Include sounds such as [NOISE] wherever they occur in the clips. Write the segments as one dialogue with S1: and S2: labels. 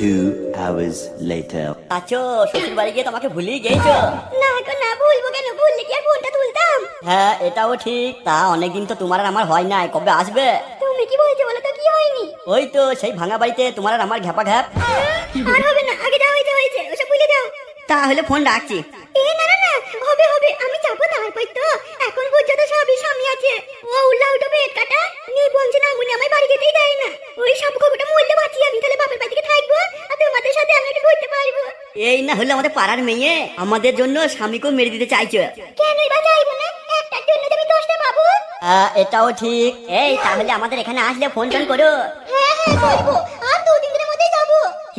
S1: Two hours later.
S2: আছো শ্বশুর বাড়ি গিয়ে তোমাকে ভুলেই গেছো
S3: না গো না ভুলবো কেন? ভুললে কি আর ফোনটা তুলতাম?
S2: হ্যাঁ এটাও ঠিক। তা অনেকদিন তো তোমার আর আমার হয় নাই কবে আসবে?
S3: তুমি কি বলছো বলো তো কি হয়নি?
S2: ওই তো সেই ভাঙা বাড়িতে তোমার আর আমার ঘ্যাপা ঘ্যাপ
S3: আর হবে না আগে যা হয়েছে হয়েছে ওসব ভুলে যাও।
S2: তাহলে ফোন রাখছি।
S3: এ না না না হবে হবে আমি যাব তারপর তো? এখন পর্যন্ত সবই স্বামী আছে। ও উল্লা উঠো পেট কাটা নি বলছে না মুনি আমায় বাড়ি যেতেই দেয় না। ওই সব বাঁচি আমি তাহলে বাপের থাকব আর তোমাদের সাথে আমি একটু ঘুরতে পারব।
S2: এই না হলে আমাদের পাড়ার মেয়ে আমাদের জন্য স্বামীকেও মেরে দিতে চাইছো।
S3: কেনই বা চাইব না? একটার জন্য তুমি দোষটা পাবো।
S2: এটাও ঠিক। এই তাহলে আমাদের এখানে আসলে ফোন টোন করো।
S3: হ্যাঁ হ্যাঁ করব আর দুদিন যাব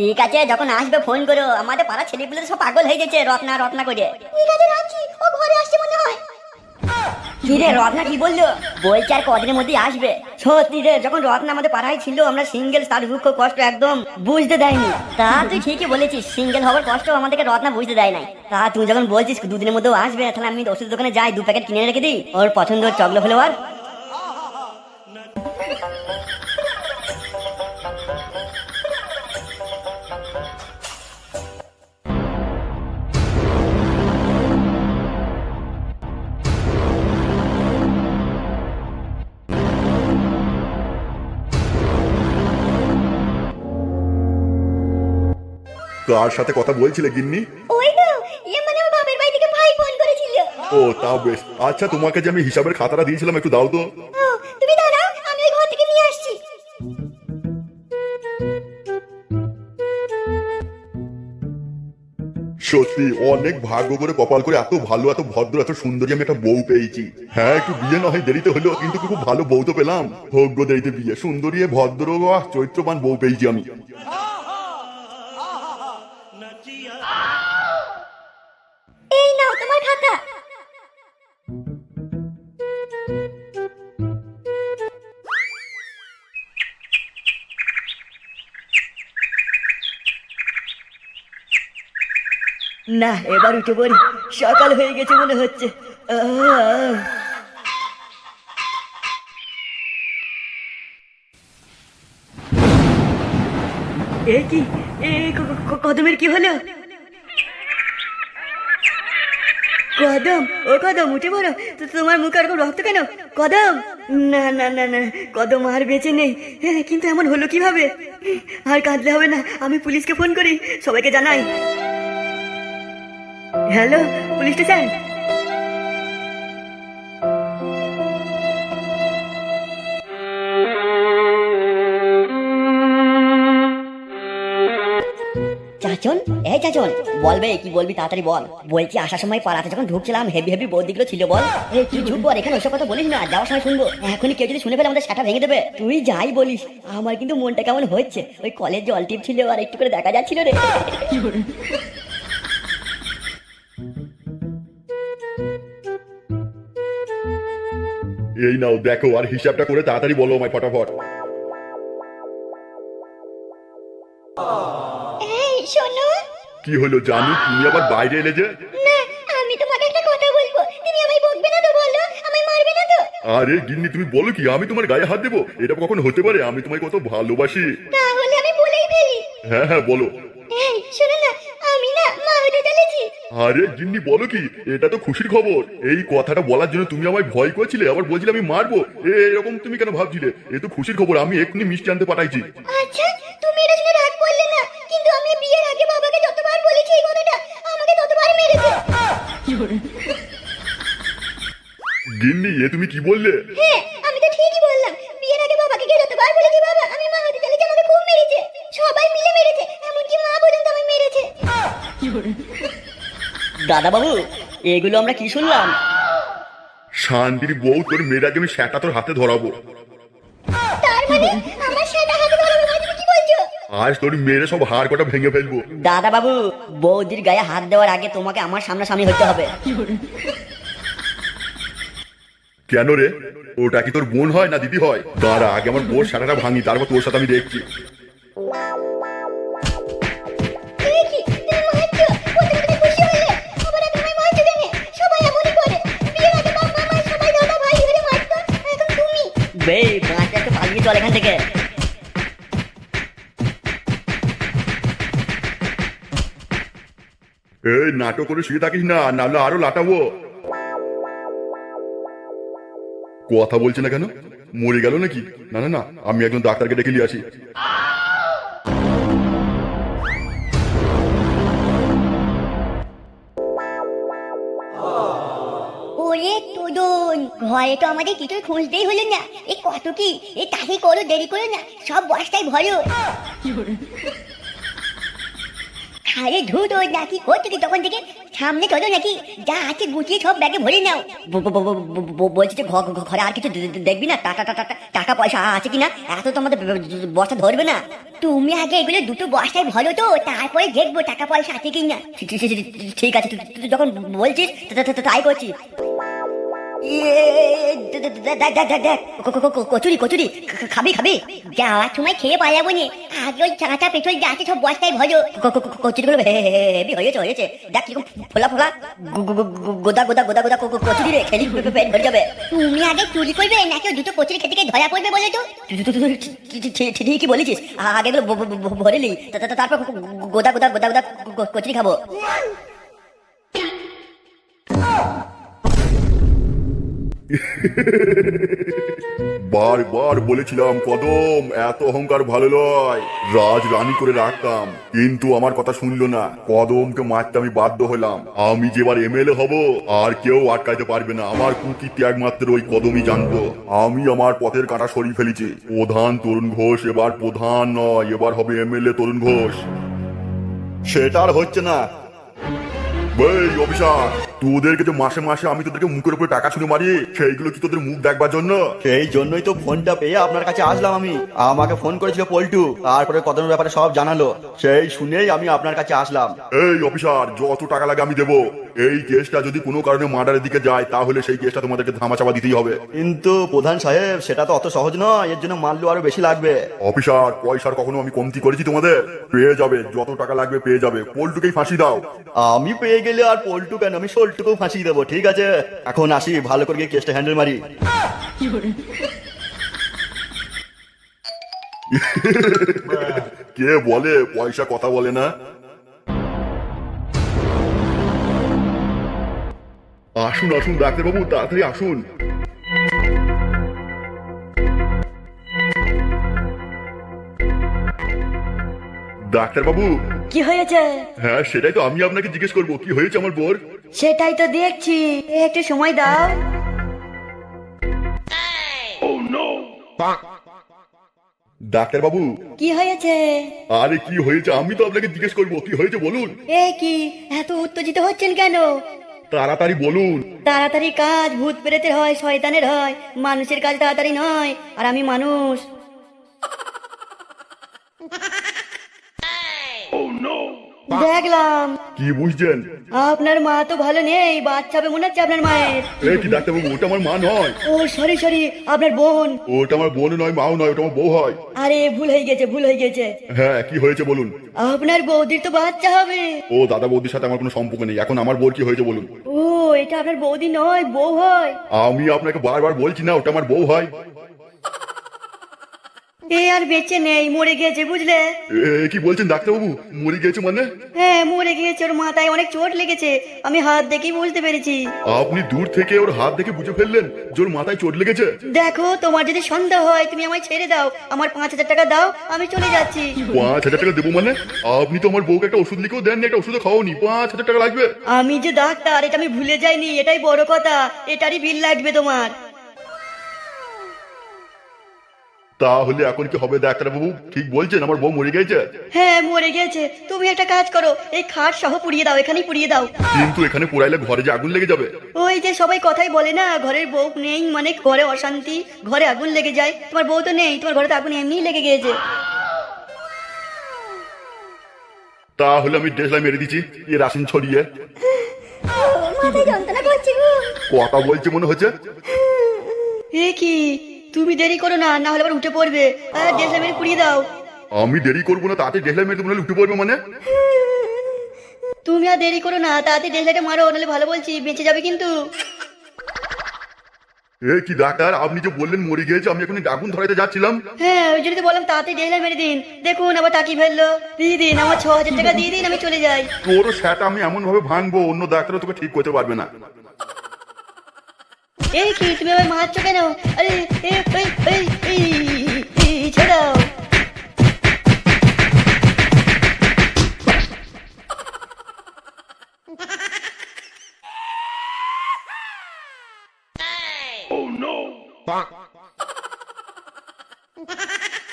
S2: ঠিক আছে যখন আসবে ফোন করো। আমাদের পাড়ার ছেলেগুলো সব পাগল হয়ে গেছে রত্না রত্না করে।
S3: ঠিক আছে রাখছি ও ঘরে আসছে মনে হয়।
S2: কি রে রত্না কি বলল? বলছে আর কদিনের মধ্যে আসবে। সত্যি রে যখন রত্না আমাদের পাড়ায় ছিল আমরা সিঙ্গেল তার দুঃখ কষ্ট একদম বুঝতে দেয়নি। তা তুই ঠিকই বলেছিস সিঙ্গেল হওয়ার কষ্ট আমাদেরকে রত্না বুঝতে দেয় নাই। তা তুই যখন বলছিস দুদিনের মধ্যেও আসবে তাহলে আমি ওষুধ দোকানে যাই দু প্যাকেট কিনে রেখে দিই ওর পছন্দ চকলো ফ্লেভার
S4: কার সাথে কথা বলছিলে গিন্নি?
S3: ওই তো ইয়ে মানে আমার বাপের বাড়ি থেকে ভাই ফোন করেছিল।
S4: ও বেশ। আচ্ছা তোমাকে যে আমি হিসাবের খাতাটা দিয়েছিলাম একটু দাও তো।
S3: ও তুমি দাঁড়াও আমি ওই ঘর থেকে নিয়ে আসছি।
S4: সত্যি অনেক ভাগ্য করে কপাল করে এত ভালো এত ভদ্র এত সুন্দরী আমি একটা বউ পেয়েছি। হ্যাঁ একটু বিয়ে না হয় দেরিতে হলো কিন্তু খুব ভালো বউ তো পেলাম। ভোগ্য দেরিতে বিয়ে সুন্দরী ভদ্র চৈত্রবান বউ পেয়েছি আমি।
S2: না এবার উঠে পড়ি। সকাল হয়ে গেছে মনে হচ্ছে। এ কি? এ কদমের কি হলো? কদম ও কদম উঠে পড়ো। তো তোমার মুখে আর রক্ত কেন? কদম? না না না না কদম আর বেঁচে নেই। হ্যাঁ, কিন্তু এমন হলো কীভাবে? আর কাঁদলে হবে না। আমি পুলিশকে ফোন করি সবাইকে জানাই। Hello police station. চাচন এই চাচন বলবে কি বলবি তাড়াতাড়ি বল। বলছি আসার সময় পাড়াতে যখন ঢুকছিলাম হেভি হেভি বৌদিগুলো ছিল বল। এই তুই ঝুঁক বল এখানে ওইসব কথা বলিস না যাওয়ার সময় শুনব। এখনই কেউ যদি শুনে ফেলে আমাদের সেটা ভেঙে দেবে। তুই যাই বলিস আমার কিন্তু মনটা কেমন হচ্ছে। ওই কলেজ জল টিপ ছিল আর একটু করে দেখা যাচ্ছিল রে।
S4: এই নাও দেখো আর হিসাবটা করে তাড়াতাড়ি বলো আমায় ফটাফট।
S3: এই শোনো।
S4: কি হলো জানি তুমি আবার বাইরে এলে যে?
S3: না আমি তোমাকে একটা কথা বলব। তুমি আমায় বকবে না তো বলো? আমায় মারবে না তো?
S4: আরে গিন্নি তুমি বলো কি আমি তোমার গায়ে হাত দেবো? এটা কখন হতে পারে? আমি তোমায় কত ভালোবাসি।
S3: তাহলে আমি বলেই ফেলি।
S4: হ্যাঁ হ্যাঁ বলো।
S3: এই শোনো না আমি না মা হতে চলেছি।
S4: আরে গিন্নি বলো কি? এটা তো খুশির খবর। এই কথাটা বলার জন্য তুমি আমায় ভয় করছিলে আবার বলছিলে আমি মারবো। এ এরকম তুমি কেন ভাবছিলে? এ তো খুশির খবর আমি এক্ষুনি মিষ্টি আনতে পাঠাইছি।
S3: আচ্ছা তুমি এটা শুনে রাগ করলে না কিন্তু আমি বিয়ের আগে বাবাকে যতবার বলেছি এই কথাটা আমাকে ততবার মেরেছে।
S4: গিন্নি এ তুমি কি বললে?
S3: হ্যাঁ আমি তো ঠিকই বললাম। বিয়ের আগে বাবাকে যতবার বলেছি বাবা আমি মা হতে চলেছি আমাকে খুব মেরেছে। সবাই মিলে মেরেছে এমনকি মা পর্যন্ত আমায় মেরেছে।
S2: দাদা বাবু এগুলো আমরা কি শুনলাম?
S4: শান্তির বউ তোর মেয়ের আগে আমি সেটা তোর হাতে ধরাবো।
S3: তার মানে আমার সেটা হাতে ধরাবে মানে তুমি কি বলছো?
S4: আজ তোর মেয়েরা সব হাড় কটা ভেঙে ফেলব।
S2: দাদা বাবু বৌদির গায়ে হাত দেওয়ার আগে তোমাকে আমার সামনাসামনি হতে হবে।
S4: কেন রে? ওটা কি তোর বোন হয় না দিদি হয়? তার আগে আমার বোন সারাটা ভাঙি তারপর তোর সাথে আমি দেখছি।
S2: চল এখান থেকে।
S4: এই নাটক করে শুয়ে থাকিস না, নাহলে আরও লাটাবো। কথা বলছে না কেন? মরে গেল নাকি? না না না, আমি একজন ডাক্তারকে ডেকে নিয়ে আসি।
S3: ঘরে তো আমাদের কিছু খুঁজতেই হলো না। এ কত কি? এ তাড়াতাড়ি করো দেরি করো না। সব বস্তায় ভরো। আরে ধুত ওই নাকি করছ কি তখন থেকে? সামনে চলো নাকি? যা আছে গুছিয়ে সব ব্যাগে ভরে নাও।
S2: বলছি যে ঘরে আর কিছু দেখবি না? টাকা টাকা টাকা- পয়সা আছে কিনা? এত তো আমাদের বস্তা ধরবে না।
S3: তুমি আগে এগুলো দুটো বস্তায় ভরো তো তারপরে দেখব টাকা পয়সা আছে কিনা।
S2: ঠিক- আছে তুই যখন বলছিস তাই করছি। কচুরি কচুরি খাবি খাবি।
S3: যাওয়ার সময় খেয়ে পালাবো নে। আগে ওই চাঁচা পেট্রোল যা আছে, সব বস্তায় ভরো
S2: ক- ক- ক- কচুরিগুলো হয়েছে হয়েছে। দেখ কীরকম ফোলা ফোলা। গোদা গোদা গোদা গোদা কচুরি রে, খেলি পেট ভরে যাবে।
S3: তুমি আগে চুরি করবে, নাকি দুটো কচুরি খেতে গিয়ে ধরা পড়বে বলে তো?
S2: ঠিকই বলেছিস। আগে এগুলো ভরে নি। তারপর গোদা গোদা গোদা গোদা কচুরি খাব।
S4: বারবার বলেছিলাম, কদম, এত অহংকার ভালো নয়। রাজ রানী করে রাখতাম, কিন্তু আমার কথা শুনলো না। কদমকে মারতে আমি বাধ্য হলাম। আমি যেবার এমএলএ হব, আর কেউ আটকাইতে পারবে না। আমার কুকীর্তি একমাত্র ওই কদমই জানতো। আমি আমার পথের কাঁটা সরিয়ে ফেলেছি। প্রধান তরুণ ঘোষ এবার প্রধান নয়, এবার হবে এমএলএ তরুণ ঘোষ। সেটা আর হচ্ছে না। এই অফিসার তোদেরকে যে মাসে মাসে আমি তোদেরকে মুখের উপরে টাকা ছুঁড়ে মারি। সেইগুলো কি তোদের মুখ দেখবার জন্য?
S5: সেই জন্যই তো ফোনটা পেয়ে আপনার কাছে আসলাম আমি। আমাকে ফোন করেছিল পল্টু। তারপরে কদমের ব্যাপারে সব জানালো। সেই শুনেই আমি আপনার কাছে আসলাম।
S4: এই অফিসার যত টাকা লাগে আমি দেবো। এই কেসটা যদি কোনো কারণে মার্ডারের দিকে যায় তাহলে সেই কেসটা তোমাদেরকে ধামাচাপা দিতেই হবে।
S5: কিন্তু প্রধান সাহেব সেটা তো অত সহজ নয় এর জন্য মারলেও আরও বেশি লাগবে।
S4: অফিসার পয়সার কখনো আমি কমতি করেছি তোমাদের? পেয়ে যাবে যত টাকা লাগবে পেয়ে যাবে। পোল্টুকেই ফাঁসি দাও।
S5: আমি পেয়ে গেলে আর পল্টু কেন? আমি সোলটুকু ফাঁসিয়ে দেবো ঠিক আছে? এখন আসি ভালো করে গিয়ে কেসটা হ্যান্ডেল মারি।
S4: কে বলে? পয়সা কথা বলে না। আসুন আসুন ডাক্তারবাবু তাড়াতাড়ি আসুন। ডাক্তারবাবু।
S2: কি হয়েছে?
S4: হ্যাঁ সেটাই তো আমি আপনাকে জিজ্ঞেস করব। কি হয়েছে আমার বোর?
S2: সেটাই তো দেখছি। একটু সময় দাও।
S4: ডাক্তারবাবু।
S2: কি হয়েছে?
S4: আরে কি হয়েছে? আমি তো আপনাকে জিজ্ঞেস করব। কি হয়েছে বলুন।
S2: এ কি এত উত্তেজিত হচ্ছেন কেন?
S4: তাড়াতাড়ি বলুন।
S2: তাড়াতাড়ি কাজ ভূত প্রেতের হয় শয়তানের হয়। মানুষের কাজ তাড়াতাড়ি নয় আর আমি মানুষ। দেখলাম।
S4: কি বুঝছেন?
S2: আপনার মা তো ভালো নেই বাচ্চা হবে মনে হচ্ছে আপনার মায়ের।
S4: এই কি ডাক্তারবাবু ওটা আমার মা নয়।
S2: ও সরি সরি আপনার বোন।
S4: ওটা আমার বোন নয় মাও নয় ওটা আমার বউ হয়।
S2: আরে ভুল হয়ে গেছে ভুল হয়ে গেছে।
S4: হ্যাঁ কি হয়েছে বলুন?
S2: আপনার বৌদির তো বাচ্চা হবে।
S4: ও দাদা বৌদির সাথে আমার কোনো সম্পর্ক নেই। এখন আমার বোর কি হয়েছে বলুন?
S2: ও এটা আপনার বৌদি নয় বউ হয়।
S4: আমি আপনাকে বারবার বলছি না ওটা আমার বউ হয়।
S2: এ আর বেঁচে নেই মরে গেছে বুঝলে?
S4: এ কি বলছেন ডাক্তারবাবু? মরে গেছে মানে?
S2: হ্যাঁ মরে গিয়েছে ওর মাথায় অনেক চোট লেগেছে। আমি হাত দেখেই বুঝতে পেরেছি।
S4: আপনি দূর থেকে ওর হাত দেখে বুঝে ফেললেন যে ওর মাথায় চোট লেগেছে?
S2: দেখো তোমার যদি সন্দেহ হয় তুমি আমায় ছেড়ে দাও। আমার পাঁচ হাজার টাকা দাও আমি চলে যাচ্ছি।
S4: পাঁচ হাজার টাকা দেবো মানে? আপনি তো আমার বউকে একটা ওষুধ লিখেও দেননি একটা ওষুধ খাওনি। পাঁচ হাজার টাকা লাগবে?
S2: আমি যে ডাক্তার এটা আমি ভুলে যাইনি এটাই বড় কথা। এটারই বিল লাগবে তোমার।
S4: তাহলে এখন কি হবে ডাক্তারবাবু? ঠিক বলছেন আমার বউ মরে গেছে?
S2: হ্যাঁ মরে গেছে। তুমি একটা কাজ করো এই খাট সহ পুড়িয়ে দাও এখানেই পুড়িয়ে দাও।
S4: কিন্তু এখানে পোড়াইলে ঘরে যে আগুন লেগে যাবে?
S2: ওই যে সবাই কথাই বলে না ঘরের বউ নেই মানে ঘরে অশান্তি ঘরে আগুন লেগে যায়। তোমার বউ তো নেই তোমার ঘরে তো আগুন এমনিই লেগে গিয়েছে।
S4: তাহলে আমি ডেসলাই মেরে দিচ্ছি এ রাসিন ছড়িয়ে। কথা বলছে মনে হচ্ছে?
S2: এ কি? তুমি দেরি করো না না হলে আবার উঠে পড়বে। ডেসে মেরে পুড়িয়ে দাও।
S4: আমি দেরি করব না তাতে ডেসলাই মেরে নাহলে উঠে পড়বে মানে?
S2: তুমি আর দেরি করো না তাড়াতাড়ি ডেসলাইটে মারো নাহলে ভালো বলছি বেঁচে যাবে কিন্তু।
S4: এ কি ডাক্তার আপনি যে বললেন মরে গিয়েছে আমি এখন আগুন ধরাইতে যাচ্ছিলাম।
S2: হ্যাঁ ওই জন্য তো বললাম তাড়াতাড়ি ডেলিভারি মেরে দিন। দেখুন আবার তাকি ফেলল। দিয়ে দিন আমার ছ হাজার টাকা দিয়ে দিন আমি চলে যাই।
S4: তোর সেটা আমি এমন ভাবে ভাঙবো অন্য ডাক্তারও তোকে ঠিক করতে পারবে না।
S2: এই কি তুমি আবার মারছো কেন আরে এ, এই, এই, এই, এই, ছেড়ে দাও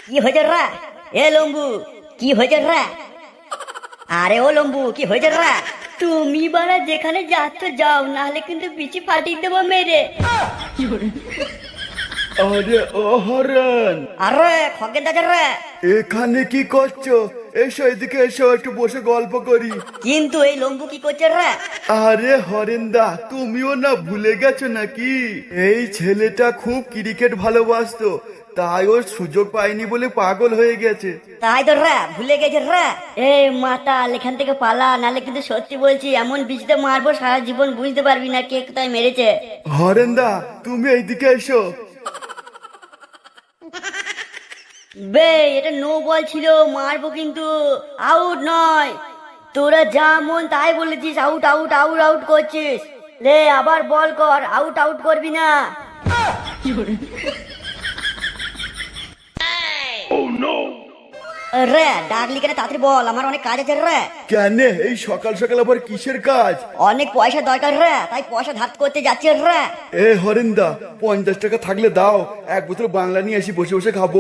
S2: কি হয়েছে রা এ লম্বু কি হয়েছে রা আরে ও লম্বু কি হয়েছে রা তুমি বারা যেখানে যাচ্ছ যাও নাহলে কিন্তু পিছি ফাটিয়ে দেবো মেরে।
S5: আরে ও হরেন
S2: আরে খগে দাদা রে।
S5: এখানে কি করছ? এসো এদিকে এসো একটু বসে গল্প করি।
S2: কিন্তু এই লম্বু কি করছে রে?
S5: আরে হরেন্দা তুমিও না ভুলে গেছো নাকি? এই ছেলেটা খুব ক্রিকেট ভালোবাসতো। তাই ওর সুযোগ পায়নি বলে পাগল হয়ে গেছে।
S2: তাই তো রে ভুলে গেছে রে। এই মাতাল এখান থেকে পালা নাহলে কিন্তু সত্যি বলছি এমন বিচতে মারবো সারা জীবন বুঝতে পারবি না কে কোথায় মেরেছে।
S5: হরেন্দা তুমি এইদিকে এসো।
S2: বে এটা নো বল ছিল মারবো কিন্তু আউট নয়। তোরা যা মন তাই বলেছিস আউট আউট আউট আউট করছিস। লে আবার বল কর আউট আউট করবি না। রে ডাকলি কেন তাড়াতাড়ি বল আমার অনেক কাজ আছে রে।
S5: কেন? এই সকাল সকাল আবার কিসের কাজ?
S2: অনেক পয়সা দরকার রে তাই পয়সা ধার করতে যাচ্ছি রে।
S5: এ হরেন্দা পঞ্চাশ টাকা থাকলে দাও এক বোতল বাংলা নিয়ে আসি বসে বসে খাব।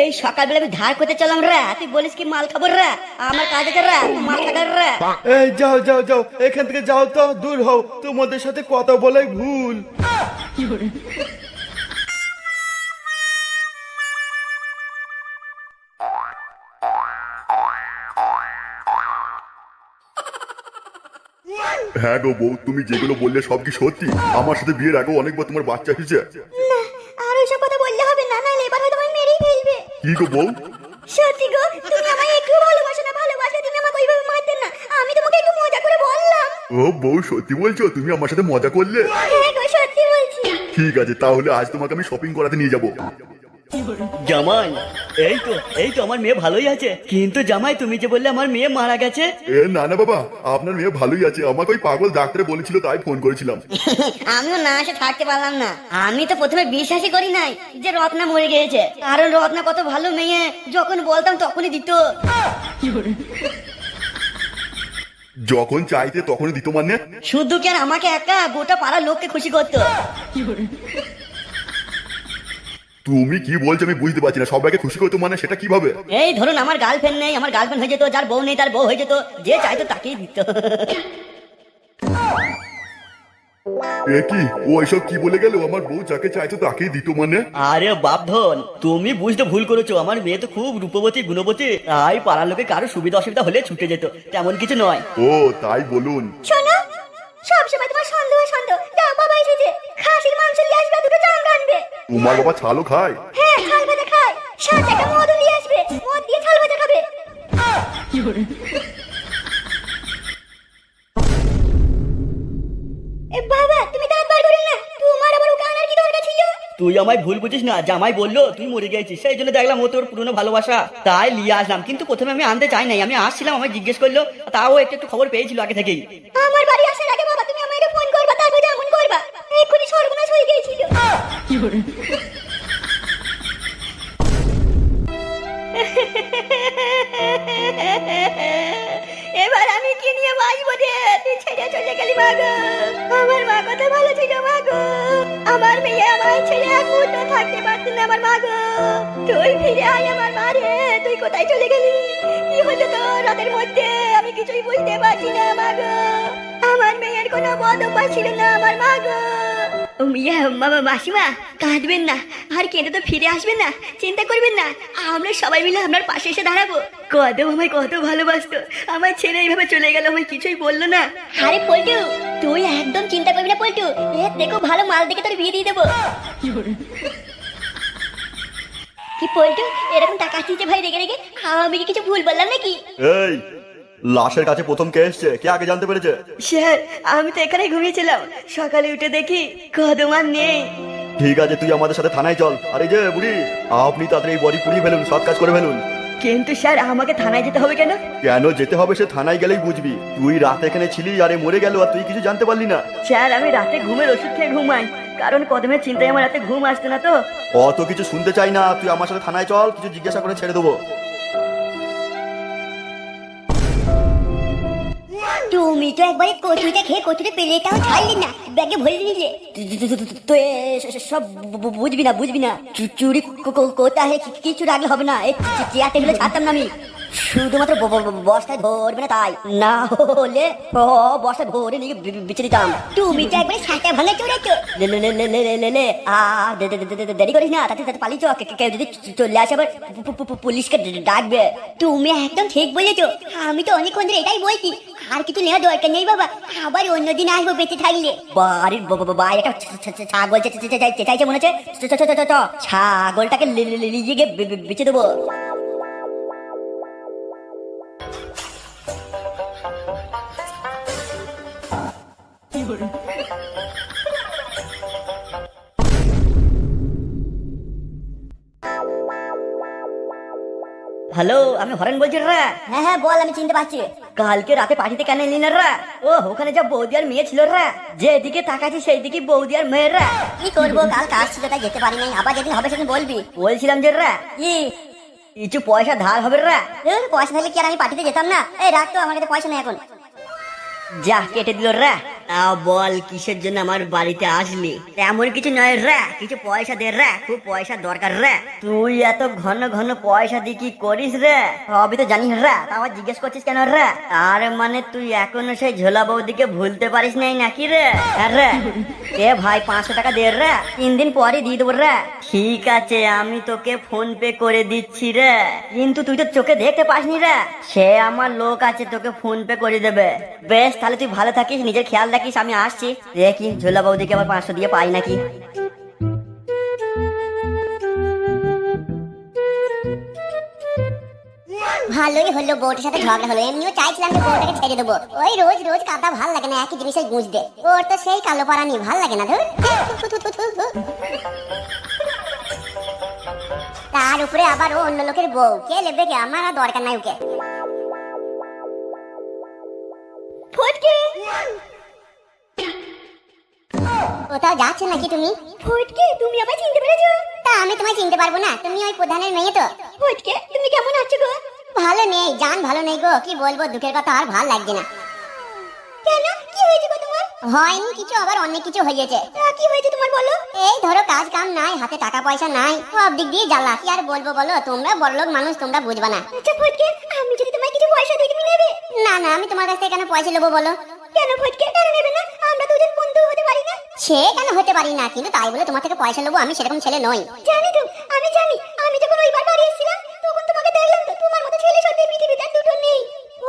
S2: এই সকালবেলা আমি ধার করতে চলাম রে তুই বলিস কি মাল খাব রে আমার কাজ আছে রে তুই মাল খাবার রে।
S5: এই যাও যাও যাও এখান থেকে যাও তো দূর হও তোমাদের সাথে কথা বলাই ভুল।
S4: হ্যাঁ গো বউ তুমি যেগুলো বললে সব কি সত্যি? আমার সাথে বিয়ের আগে অনেকবার তোমার বাচ্চা এসেছে।
S3: না আর ওইসব কথা বললে হবে না নাহলে এবার হয়তো আমায় মেরেই ফেলবে।
S4: কি গো বউ?
S3: সত্যি গো তুমি আমায় একটু ভালোবাসো না ভালোবাসলে তুমি আমাকে ওইভাবে মারতে না। আমি তোমাকে একটু মজা করে বললাম।
S4: ও বউ সত্যি বলছো? তুমি আমার সাথে মজা করলে?
S3: হ্যাঁ গো সত্যি বলছি।
S4: ঠিক আছে তাহলে আজ তোমাকে আমি শপিং করাতে নিয়ে যাব।
S6: জামাই এই তো এই তো আমার মেয়ে ভালোই আছে। কিন্তু জামাই তুমি যে বললে আমার মেয়ে মারা গেছে?
S4: এ না না বাবা আপনার মেয়ে ভালোই আছে। আমাকে ওই পাগল ডাক্তারে বলেছিল তাই ফোন করেছিলাম। [LAUGHS]
S2: আমিও না এসে থাকতে পারলাম না। আমি তো প্রথমে বিশ্বাসই করি নাই যে রত্না মরে গিয়েছে। কারণ রত্না কত ভালো মেয়ে যখন বলতাম তখনই দিত। [LAUGHS]
S4: যখন চাইতে তখনই দিত মানে?
S2: শুধু কি আর আমাকে একা গোটা পাড়ার লোককে খুশি করতো?
S4: তুমি কি বলছো আমি বুঝতে পারছি না? সবাইকে খুশি করতো মানে সেটা কীভাবে?
S2: এই ধরুন আমার গার্লফ্রেন্ড নেই আমার গার্লফ্রেন্ড হয়ে যেত যার বউ নেই তার বউ হয়ে যেত যে চাইতো তাকেই দিত।
S4: এ কি? ও এসব কি বলে গেল? আমার বউ যাকে চাইতো তাকেই দিত মানে?
S6: আরে বাপধন তুমি বুঝতে ভুল করেছ। আমার মেয়ে তো খুব রূপবতী গুণবতী। তাই পাড়ার লোকে কারও সুবিধা অসুবিধা হলে ছুটে যেত। তেমন কিছু নয়।
S4: ও তাই বলুন।
S3: শোনো সবসময় তোমার সন্দেহ সন্দেহ। যাও বাবা এসেছে। খাসির মাংস নিয়ে আসবে দুটো চামড়া আনবে
S4: তোমার বাবা ছালো খায়?
S3: হ্যাঁ ছাল ভাজা খায়। সাথে একটা মধু নিয়ে আসবে। মদ দিয়ে ছাল ভাজা খাবে। এ বাবা তুমি দাঁত বার না? তোমার আবার ওকে আনার কি দরকার ছিল?
S6: তুই আমায় ভুল বুঝিস না জামাই বলল তুই মরে গেছিস সেই জন্য দেখলাম ও তোর পুরনো ভালোবাসা। তাই নিয়ে আসলাম কিন্তু প্রথমে আমি আনতে চাই নাই আমি আসছিলাম আমায় জিজ্ঞেস করল তাও একটু একটু খবর পেয়েছিল আগে থেকেই।
S3: আমার বাড়ি আসার আগে বাবা তুমি আমাকে ফোন করবা তারপর যেমন করবা এক্ষুনি সর্বনাশ হয়ে গিয়েছিল
S2: এবার আমি কি নিয়ে বাঁচবো রে? তুই ছেড়ে চলে গেলি মাগো আমার মা কত ভালো ছিল মাগো আমার মেয়ে আমার ছেলে এক মুহূর্ত থাকতে পারত না আমার মাগো তুই ফিরে আয় আমার মা তুই কোথায় চলে গেলি? কি হলো তোর রাতের মধ্যে? আমি কিছুই বুঝতে পারছি না মাগো আমার মেয়ের কোনো বদ ছিল না আমার মাগো ইয়ে বাবা মাসিমা কাঁদবেন না। আর কেঁদে তো ফিরে আসবেন না। চিন্তা করবেন না আমরা সবাই মিলে আপনার পাশে এসে দাঁড়াবো। কত আমায় কত ভালোবাসতো। আমার ছেলে এইভাবে চলে গেল আমায় কিছুই বলল না।
S3: আরে পল্টু তুই একদম চিন্তা করবি না পল্টু। এ দেখো ভালো মাল দেখে তোর বিয়ে দিয়ে দেবো। কি পল্টু এরকম টাকা আসছে ভাই রেগে রেগে? আমি কি কিছু ভুল বললাম নাকি?
S5: এই লাশের কাছে প্রথম কে এসছে? কে আগে জানতে পেরেছে?
S2: স্যার আমি তো এখানে ঘুমিয়েছিলাম। সকালে উঠে দেখি কদম আর নেই।
S5: ঠিক আছে তুই আমাদের সাথে থানায় চল। আরে যে বুড়ি আপনি তাড়াতাড়ি এই বডি পুড়িয়ে ফেলুন সৎ কাজ করে ফেলুন।
S6: কিন্তু স্যার আমাকে থানায় যেতে হবে কেন?
S5: কেন যেতে হবে সে থানায় গেলেই বুঝবি। তুই রাত এখানে ছিলি আরে মরে গেল আর তুই কিছু জানতে পারলি না।
S6: স্যার আমি রাতে ঘুমের ওষুধ খেয়ে ঘুমাই। কারণ কদমের চিন্তায় আমার রাতে ঘুম আসছে না তো।
S5: অত কিছু শুনতে চাই না। তুই আমার সাথে থানায় চল কিছু জিজ্ঞাসা করে ছেড়ে দেবো।
S3: তুমি তো একবারে কচুটা খেয়ে কচুটা পেলেটাও ছাড়লি না। ব্যাগে ভরে নিলে।
S2: তো সব বুঝবি না বুঝবি না। চুরি কোথায় কিছু রাখলে হবে না? চেয়ার টেবিলে ছাড়তাম না আমি। শুধুমাত্র বস্তায় ধরবে না তাই। না হলে বস্তায় ধরে নিয়ে বেঁচে দিতাম।
S3: তুমি তো একবার সাঁটা ভাঙে চড়েছো
S2: দেরি করিস না, তাতে তাতে পালিয়েছ। কেউ যদি চলে আসে আবার পুলিশকে ডাকবে।
S3: তুমি একদম ঠিক বলেছ। আমি তো অনেকক্ষণ ধরে এটাই বলছি। আর কিছু নেওয়া দরকার নেই বাবা। আবার অন্যদিন আসব বেঁচে থাকলে।
S2: বাড়ির বাইরে একটা ছাগল চাইছে মনে হচ্ছে। ছাগলটাকে নিজেকে বেঁচে দেবো। হ্যালো আমি হরেন বলছি রা?
S3: হ্যাঁ হ্যাঁ বল আমি চিনতে পারছি।
S2: কালকে রাতে পার্টিতে কেন এলি না রা? ও ওখানে যা বৌদি আর মেয়ে ছিল রা। যেদিকে তাকাচ্ছি সেই দিকে বৌদি আর মেয়েরা
S3: কি করব কাল কাজ ছিল তাই যেতে পারি নাই আবার যেদিন হবে সেদিন বলবি।
S2: বলছিলাম যে রা
S3: কি?
S2: কিছু পয়সা ধার হবে রা।
S3: পয়সা থাকলে কি আর আমি পার্টিতে যেতাম না? এই রাখ তো আমার কাছে পয়সা নেই এখন।
S2: যা কেটে দিল রা। তাও বল, কিসের জন্য আমার বাড়িতে আসলি? এমন কিছু নয় রে, কিছু পয়সা দে রে, খুব পয়সা দরকার রে। তুই এত ঘন ঘন পয়সা দিয়ে কি করিস রে? সবই তো জানিস রে, তা জিজ্ঞেস করছিস কেন রে? তার মানে তুই এখনও সেই ঝোলা বৌদিকে ভুলতে পারিস নাই নাকি রে? হ্যাঁ রে, এ ভাই পাঁচশো টাকা দে রে, তিন দিন পরে দিয়ে দেবো রে। ঠিক আছে, আমি তোকে ফোন পে করে দিচ্ছি রে। কিন্তু তুই তো চোখে দেখতে পাসনি রে। সে আমার লোক আছে, তোকে ফোন পে করে দেবে। বেশ, তাহলে তুই ভালো থাকিস, নিজের খেয়াল রাখিস আমি আসছি? দেখি ঝোলা বৌদিকে আবার পাঁচশো দিয়ে পাই নাকি?
S3: ভালোই হলো বউটার সাথে ঝগড়া হলো। এমনিও চাইছিলাম যে বউটাকে ছেড়ে দেবো। ওই রোজ রোজ কাদা ভালো লাগে না একই জিনিসের গুঁজতে। ওর তো সেই কালো পাড়া নিয়ে ভালো লাগে না ধর। তার উপরে আবার ও অন্য লোকের বউ। কে নেবে কে? আমার আর দরকার নাই ওকে। ফটকে! কোথাও যাচ্ছে নাকি তুমি? ফটকে তুমি আমায় চিনতে পেরেছ? তা আমি তোমায় চিনতে পারব না। তুমি ওই প্রধানের মেয়ে তো। ফটকে তুমি কেমন আছো গো? ভালো নেই জান ভালো নেই গো। কি বলব দুঃখের কথা আর ভালো লাগছে না। কেন? কি হয়েছে গো তোমার? হয়নি কিছু আবার অনেক কিছু হয়েছে কি হয়েছে তোমার বলো? এই ধরো কাজ কাম নাই হাতে টাকা পয়সা নাই সব দিক দিয়ে জ্বালা। কি আর বলব বলো তোমরা বড়লোক মানুষ তোমরা বুঝবা না। আচ্ছা ফটকে আমি যদি তোমায় কিছু পয়সা দিই তুমি নেবে? না না আমি তোমার কাছ থেকে কেন পয়সা নেব বলো? কেন ফটকে কেন নেবে না? আমরা দুজন বন্ধু হতে পারি না। সে কেন হতে পারি না? কিন্তু তাই বলে তোমার থেকে পয়সা নেব আমি সেরকম ছেলে নই। জানি তো আমি জানি। আমি যখন ওইবার বাড়ি এসেছিলাম তখন তোমাকে দেখলাম তো তোমার মতো ছেলে সত্যি পৃথিবীতে দুটো নেই।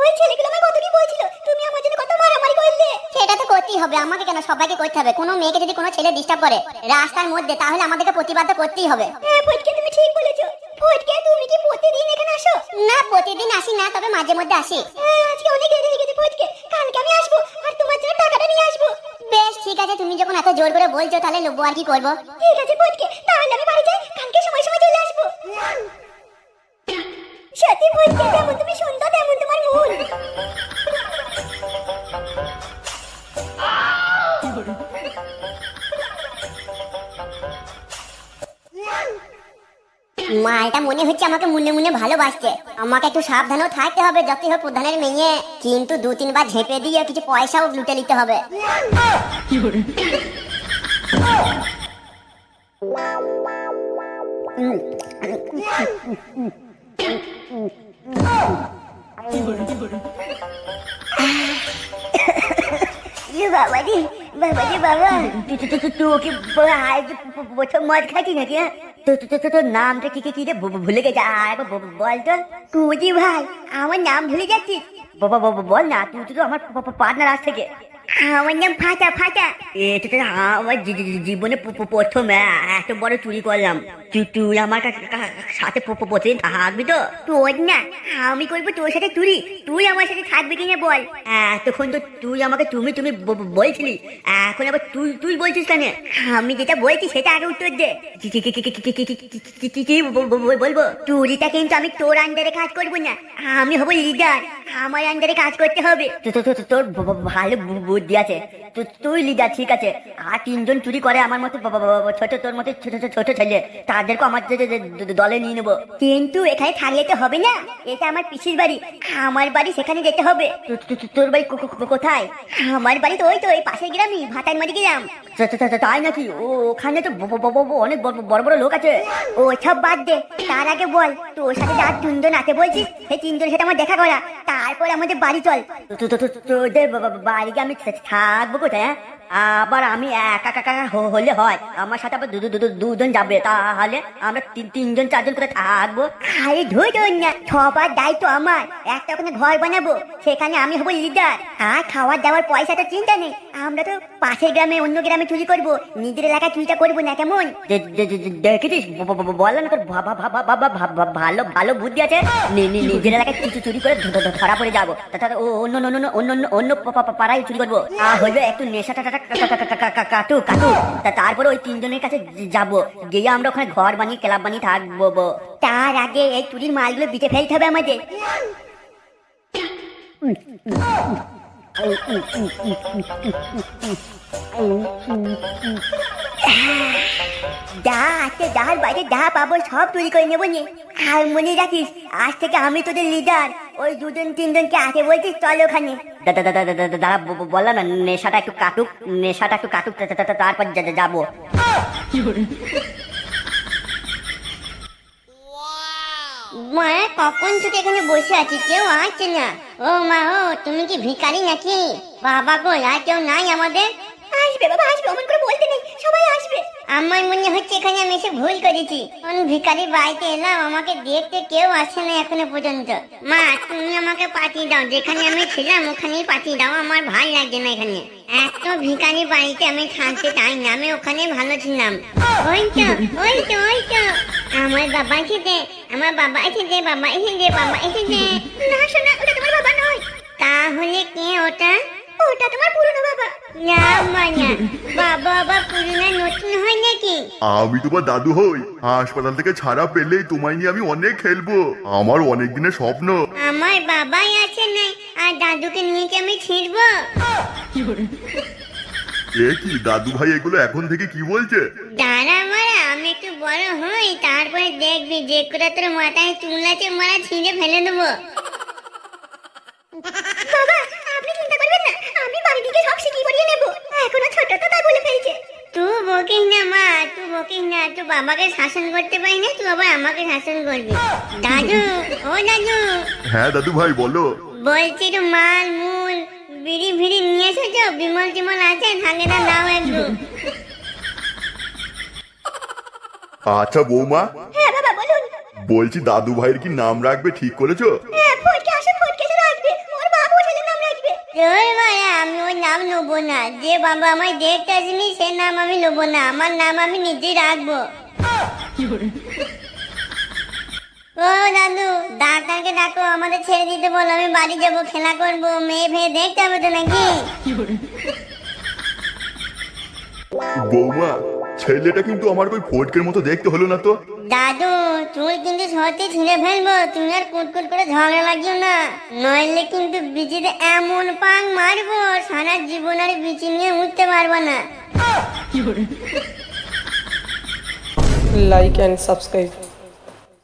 S3: ওই ছেলেগুলো আমায় কত কি বলছিল তুমি আমার জন্য কত মারামারি করলে? সেটা তো করতেই হবে আমাকে কেন সবাইকে করতে হবে? কোনো মেয়েকে যদি কোনো ছেলে ডিস্টার্ব করে রাস্তার মধ্যে তাহলে আমাদেরকে প্রতিবাদ করতেই হবে। হ্যাঁ ফটকে তুমি ঠিক বলেছ। ফটকে তুমি কি প্রতিদিন এখানে আসো? না প্রতিদিন আসি না তবে মাঝে মধ্যে আসি। আজকে অনেক দেরি হয়ে গেছে ফটকে কালকে আমি আসব আর তোমার জন্য টাকাটা নিয়ে আসব বেশ ঠিক আছে তুমি যখন এত জোর করে বলছো তাহলে নেব আর কি করব? ঠিক আছে ফটকে তাহলে আমি বাড়ি যাই। কালকে সময় সময় চলে আসব। সত্যি ফটকে যেমন তুমি সুন্দর তেমন তোমার মন। মালটা মনে হচ্ছে আমাকে মনে মনে ভালোবাসছে। আমাকে একটু সাবধানেও থাকতে হবে যতই হোক প্রধানের মেয়ে। কিন্তু দু তিনবার ঝেপে দিয়ে কিছু পয়সাও লুটে নিতে হবে।
S2: বাবাজি বাবা তোর নামটা কি কি রে? ভুলে গেছে। বল তো। কুজি ভাই, আমার নাম ভুলে যাচ্ছিস? বল না, তুই তো আমার পার্টনার আজ থেকে। আমার নাম ফাটা ফাটা এটা আমার জীবনে প্রথম এত বড় চুরি করলাম। তুই তুই আমার সাথে প্রতিদিন থাকবি তো?
S3: তোর না আমি করব তোর সাথে তুই তুই আমার সাথে থাকবি বল।
S2: হ্যাঁ, এতক্ষণ তো তুই আমাকে তুমি তুমি বলছিলি। এখন আবার তুই তুই বলছিস কেন?
S3: আমি যেটা বলছি সেটা আগে উত্তর দে।
S2: বলব?
S3: তুরিটা কিন্তু আমি তোর আন্ডারে কাজ করব না। আমি হব লিডার আমার আন্ডারে কাজ করতে হবে।
S2: তোর ভালো বুদ্ধি আছে। তুই লিডার ঠিক আছে। আর তিনজন চুরি করে আমার মতো ছোট তোর মতো ছোট ছোট ছেলে। তাদেরকে আমার দলে নিয়ে নেব।
S3: কিন্তু এখানে থাকলে তো হবে না। এটা আমার পিসির বাড়ি। আমার বাড়ি সেখানে যেতে হবে।
S2: তোর বাড়ি কোথায়?
S3: আমার বাড়ি তো ওই তো ওই পাশের গ্রামই ভাতার মারি
S2: তা- তাই নাকি? ওখানে তো অনেক বড় বড় লোক আছে।
S3: ও, সব বাদ দে। তার আগে বল, তোর সাথে যার তিনজন আছে বলছিস সেই তিনজনের সাথে আমার দেখা করা। তারপর আমাদের বাড়ি চল।
S2: তোদের বাড়িতে আমি থাকব কোথায় হ্যাঁ? আবার আমি একা একা হলে হয়। আমার সাথে আবার দুজন যাবে। তাহলে আমরা তিন- তিনজন চারজন করে থাকব?
S3: আরে ধুই ধুই না সবার দায়িত্ব আমার। একটা ওখানে ঘর বানাবো সেখানে আমি হব লিডার আর খাওয়ার দাওয়ার পয়সা তো চিন্তা নেই। আমরা তো পাশের গ্রামে অন্য গ্রামে চুরি করব। নিজের এলাকায় চুরিটা করব না কেমন?
S2: দেখেছিস? ব- ব- ব- বললাম তোর ভা- ভা- ভা- ভা- ভা- ভা- ভা- ভালো ভালো বুদ্ধি আছে। নিজের এলাকায় কিছু চুরি করে ধরা পড়ে যাব। অন্য অন্য অন্য অন্য পাড়ায় চুরি করব। আর হইবে একটু নেশা টা- টা- টা- কা- কা- কা- কা- কা- ওই তিনজনের কাছে যাব। গিয়ে আমরা ওখানে ঘর বানিয়ে, ক্লাব বানিয়ে থাকব
S3: তার আগে এই চুরির মালগুলো ফেলতে হবে আমাদের। যা যার বাইরে যা পাবো, সব চুরি করে নেব নি। আর মনে রাখিস, আজ থেকে আমি তোদের লিডার ওই দুজন তিনজনকে আছে বলছিস চল ওখানে।
S2: দা- দা- দা- দা- দা- দা- দাঁড়া ব- ব- বললাম না নেশাটা একটু কাটুক নেশাটা একটু কাটুক তারপর যাব।
S3: মা কখন থেকে এখানে বসে আছি? কেউ আসছে না। ও মা ও তুমি কি ভিখারি নাকি? বাবা গো আর কেউ নাই আমাদের? আসবে বাবা আসবে অমন করে বলতে নেই সবাই আসবে। আমার মনে হচ্ছে এখানে আমি এসে ভুল করেছি। কোন ভিখারি বাড়িতে এলাম, আমাকে দেখতে কেউ আসে না এখনও পর্যন্ত। মা, তুমি আমাকে পাঠিয়ে দাও, যেখানে আমি ছিলাম ওখানেই পাঠিয়ে দাও, আমার ভালো লাগছে না এখানে। এত ভিখারি বাড়িতে আমি থাকতে চাই না, আমি ওখানে ভালো ছিলাম। ওই তো ওই তো ওই তো আমার বাবা এসেছে, আমার বাবা এসেছে বাবা এসেছে বাবা এসেছে। না, শোনা, ওটা তোমার বাবা নয়। তাহলে কে ওটা? ওটা তোমার পুরনো বাবা। না মানা বাবা আবার পুরনো নতুন হয় নাকি?
S4: আমি তোমার দাদু হই। হাসপাতাল থেকে ছাড়া পেলেই তোমায় নিয়ে আমি অনেক খেলব। আমার অনেক দিনের স্বপ্ন।
S3: আমার বাবাই আছে নাই আর দাদুকে নিয়ে কি আমি ছিড়বো?
S4: এ কি দাদু ভাই এগুলো এখন থেকে কি বলছে?
S3: দাঁড়া মারা আমি একটু বড় হই তারপরে দেখবি যে করে তোর মাথায় চুল আছে মারা ছিঁড়ে ফেলে দেবো। বাবা আপনি চিন্তা করবেন না আমি বাড়ি থেকে সব শিখিয়ে পড়িয়ে নেব এখনও ছোট তো তাই বলে ফেলছে। তুই বকিস না মা তুই বকিস না তুই বাবাকে শাসন করতে পারি না তুই আবার আমাকে শাসন করবি। দাদু ও দাদু।
S4: হ্যাঁ দাদু ভাই বলো।
S3: বলছি তো মাল মূল বিড়ি ফিড়ি নিয়ে এসেছ? বিমল টিমল আছে? থাকে না দাও একটু।
S4: আচ্ছা বৌমা।
S3: হ্যাঁ বাবা বলুন।
S4: বলছি দাদু ভাইয়ের কি নাম রাখবে ঠিক করেছ?
S3: হ্যাঁ ফটকে আসে ফটকে রাখবে। ওর বাবা ছেলে নাম রাখবে। ওই নাম নেব না। যে বাবা আমায় দেখতে আসেনি সে নাম আমি নেব না। আমার নাম আমি নিজে রাখব। ও দাদু ডাক্তারকে ডাকো আমাদের ছেড়ে দিতে বলো। আমি বাড়ি যাব খেলা করব মেয়ে ফেয়ে দেখতে হবে তো নাকি?
S4: বৌমা ছেলেটা কিন্তু আমার ওই ফটকের মতো দেখতে হলো না তো।
S3: দাদু তুই কিন্তু সত্যি ছিঁড়ে ফেলব। তুমি আর কুটকুট করে ঝগড়া লাগিও না। নইলে কিন্তু বিচিতে এমন পাং মারবো সারা জীবন আর বিচি নিয়ে উঠতে পারব না।
S7: Like and subscribe.